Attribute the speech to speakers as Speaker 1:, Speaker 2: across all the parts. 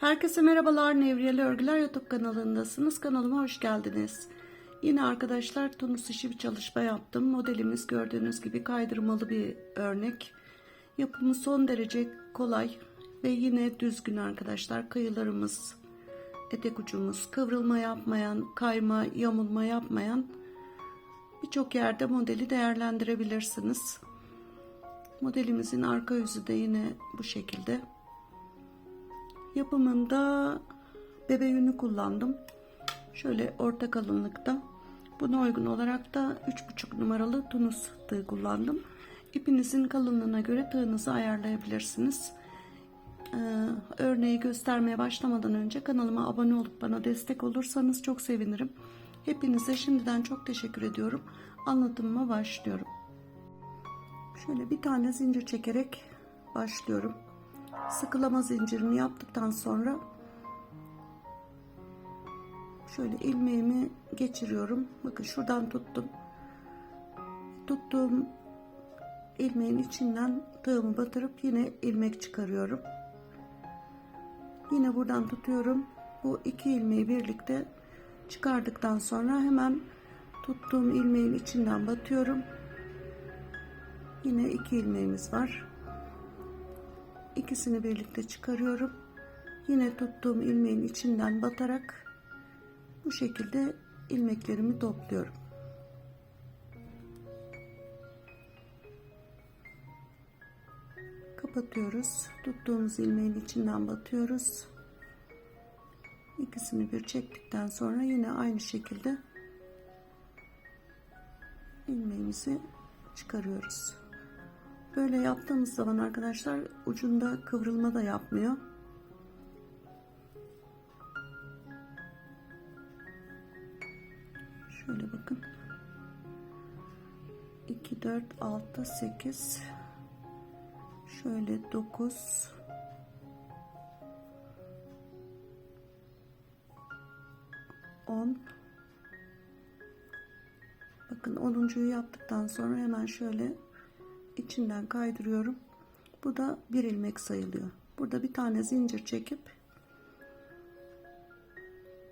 Speaker 1: Herkese merhabalar Nevriyeli Örgüler YouTube kanalındasınız. Kanalıma hoş geldiniz. Yine arkadaşlar tunus işi bir çalışma yaptım. Modelimiz gördüğünüz gibi kaydırmalı bir örnek. Yapımı son derece kolay ve yine düzgün arkadaşlar. Kıyılarımız, etek ucumuz kıvrılma yapmayan, kayma, yamulma yapmayan birçok yerde modeli değerlendirebilirsiniz. Modelimizin arka yüzü de yine bu şekilde. Yapımında bebe yünü kullandım. Şöyle orta kalınlıkta. Buna uygun olarak da 3,5 numaralı tunus tığ kullandım. İpinizin kalınlığına göre tığınızı ayarlayabilirsiniz. Ee, örneği göstermeye başlamadan önce kanalıma abone olup bana destek olursanız çok sevinirim. Hepinize şimdiden çok teşekkür ediyorum. Anlatımıma başlıyorum. Şöyle bir tane zincir çekerek başlıyorum. Sıkılama zincirini yaptıktan sonra şöyle ilmeğimi geçiriyorum. Bakın şuradan tuttum. Tuttuğum ilmeğin içinden tığımı batırıp yine ilmek çıkarıyorum. Yine buradan tutuyorum. Bu iki ilmeği birlikte çıkardıktan sonra hemen tuttuğum ilmeğin içinden batıyorum. Yine iki ilmeğimiz var. İkisini birlikte çıkarıyorum. Yine tuttuğum ilmeğin içinden batarak bu şekilde ilmeklerimi topluyorum. Kapatıyoruz. Tuttuğumuz ilmeğin içinden batıyoruz. İkisini bir çektikten sonra yine aynı şekilde ilmeğimizi çıkarıyoruz. Böyle yaptığımız zaman arkadaşlar ucunda kıvrılma da yapmıyor. Şöyle bakın. 2 4 6 8 şöyle 9 10 Bakın 10.yu yaptıktan sonra hemen şöyle içinden kaydırıyorum. Bu da bir ilmek sayılıyor. Burada bir tane zincir çekip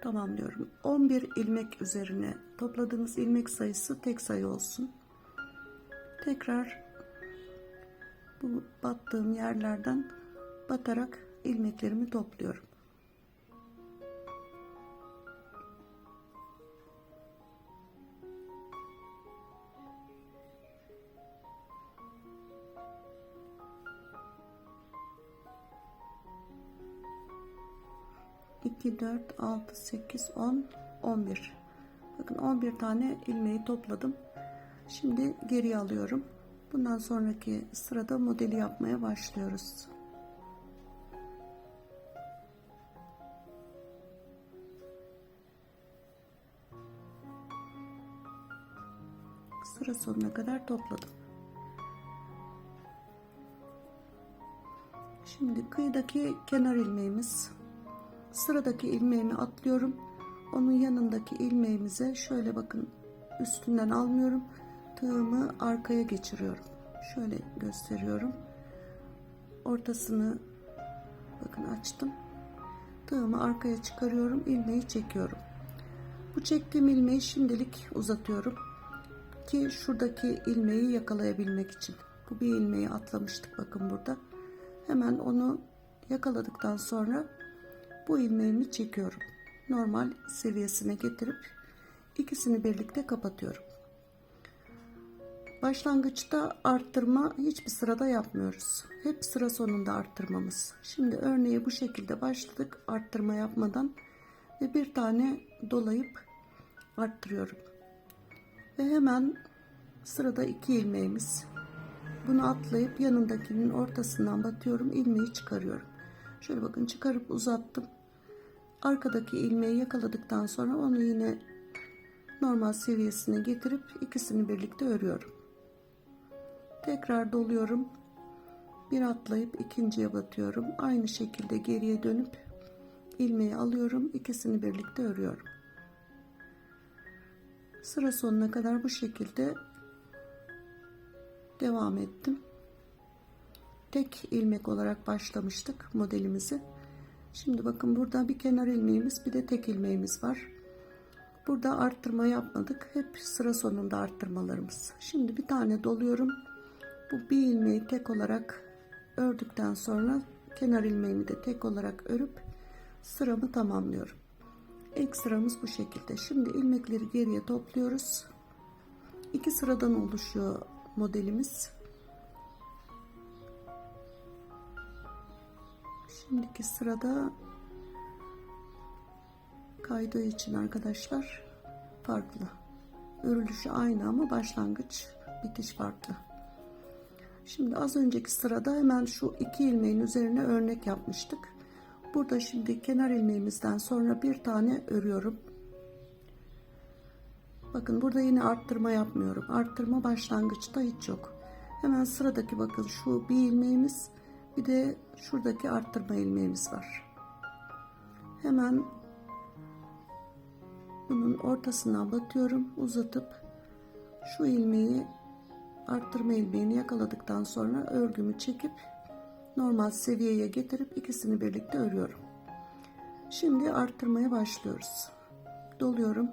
Speaker 1: tamamlıyorum. 11 ilmek üzerine topladığınız ilmek sayısı tek sayı olsun. Tekrar bu battığım yerlerden batarak ilmeklerimi topluyorum. İki, dört, altı, sekiz, on, on bir. Bakın 11 tane ilmeği topladım. Şimdi geriye alıyorum. Bundan sonraki sırada modeli yapmaya başlıyoruz. Sıra sonuna kadar topladım. Şimdi kıyıdaki kenar ilmeğimiz. Sıradaki ilmeğimi atlıyorum. Onun yanındaki ilmeğimize şöyle bakın üstünden almıyorum. Tığımı arkaya geçiriyorum. Şöyle gösteriyorum. Ortasını bakın açtım. Tığımı arkaya çıkarıyorum. ilmeği çekiyorum. Bu çektiğim ilmeği şimdilik uzatıyorum. Ki şuradaki ilmeği yakalayabilmek için. Bu bir ilmeği atlamıştık bakın burada. Hemen onu yakaladıktan sonra bu ilmeğimi çekiyorum. Normal seviyesine getirip ikisini birlikte kapatıyorum. Başlangıçta arttırma hiçbir sırada yapmıyoruz. Hep sıra sonunda arttırmamız. Şimdi örneği bu şekilde başladık arttırma yapmadan ve bir tane dolayıp arttırıyorum. Ve hemen sırada iki ilmeğimiz. Bunu atlayıp yanındakinin ortasından batıyorum. ilmeği çıkarıyorum. Şöyle bakın çıkarıp uzattım. Arkadaki ilmeği yakaladıktan sonra onu yine normal seviyesine getirip ikisini birlikte örüyorum. Tekrar doluyorum. Bir atlayıp ikinciye batıyorum. Aynı şekilde geriye dönüp ilmeği alıyorum. ikisini birlikte örüyorum. Sıra sonuna kadar bu şekilde devam ettim. Tek ilmek olarak başlamıştık modelimizi. Şimdi bakın burada bir kenar ilmeğimiz bir de tek ilmeğimiz var. Burada arttırma yapmadık. Hep sıra sonunda arttırmalarımız. Şimdi bir tane doluyorum. Bu bir ilmeği tek olarak ördükten sonra kenar ilmeğimi de tek olarak örüp sıramı tamamlıyorum. İlk sıramız bu şekilde. Şimdi ilmekleri geriye topluyoruz. İki sıradan oluşuyor modelimiz. Şimdiki sırada kaydığı için arkadaşlar farklı. Örülüşü aynı ama başlangıç bitiş farklı. Şimdi az önceki sırada hemen şu iki ilmeğin üzerine örnek yapmıştık. Burada şimdi kenar ilmeğimizden sonra bir tane örüyorum. Bakın burada yine arttırma yapmıyorum. Arttırma başlangıçta hiç yok. Hemen sıradaki bakın şu bir ilmeğimiz bir de şuradaki arttırma ilmeğimiz var. Hemen bunun ortasına batıyorum uzatıp şu ilmeği arttırma ilmeğini yakaladıktan sonra örgümü çekip normal seviyeye getirip ikisini birlikte örüyorum. Şimdi arttırmaya başlıyoruz. Doluyorum.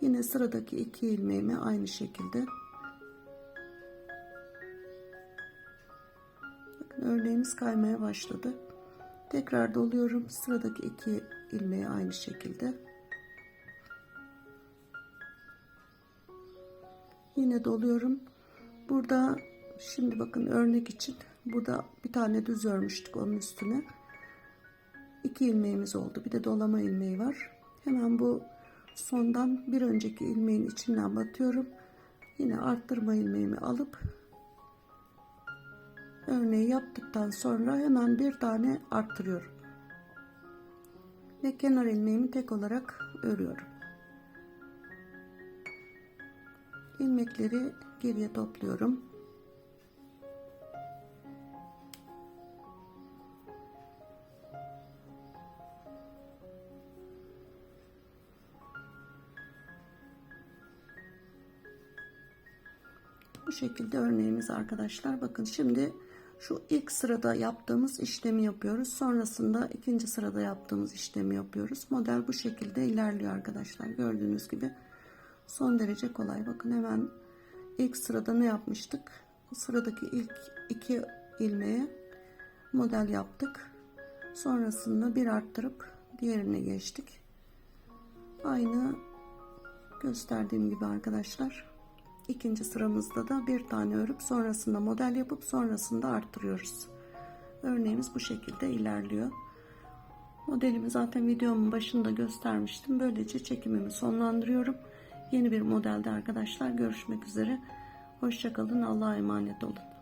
Speaker 1: Yine sıradaki iki ilmeğimi aynı şekilde örneğimiz kaymaya başladı. Tekrar doluyorum. Sıradaki iki ilmeği aynı şekilde. Yine doluyorum. Burada şimdi bakın örnek için burada bir tane düz örmüştük onun üstüne. İki ilmeğimiz oldu. Bir de dolama ilmeği var. Hemen bu sondan bir önceki ilmeğin içinden batıyorum. Yine arttırma ilmeğimi alıp örneği yaptıktan sonra hemen bir tane arttırıyorum. Ve kenar ilmeğimi tek olarak örüyorum. ilmekleri geriye topluyorum. Bu şekilde örneğimiz arkadaşlar. Bakın şimdi şu ilk sırada yaptığımız işlemi yapıyoruz. Sonrasında ikinci sırada yaptığımız işlemi yapıyoruz. Model bu şekilde ilerliyor arkadaşlar. Gördüğünüz gibi son derece kolay. Bakın hemen ilk sırada ne yapmıştık? Sıradaki ilk iki ilmeğe model yaptık. Sonrasında bir arttırıp diğerine geçtik. Aynı gösterdiğim gibi arkadaşlar. İkinci sıramızda da bir tane örüp sonrasında model yapıp sonrasında arttırıyoruz. Örneğimiz bu şekilde ilerliyor. Modelimi zaten videomun başında göstermiştim. Böylece çekimimi sonlandırıyorum. Yeni bir modelde arkadaşlar görüşmek üzere. Hoşçakalın. Allah'a emanet olun.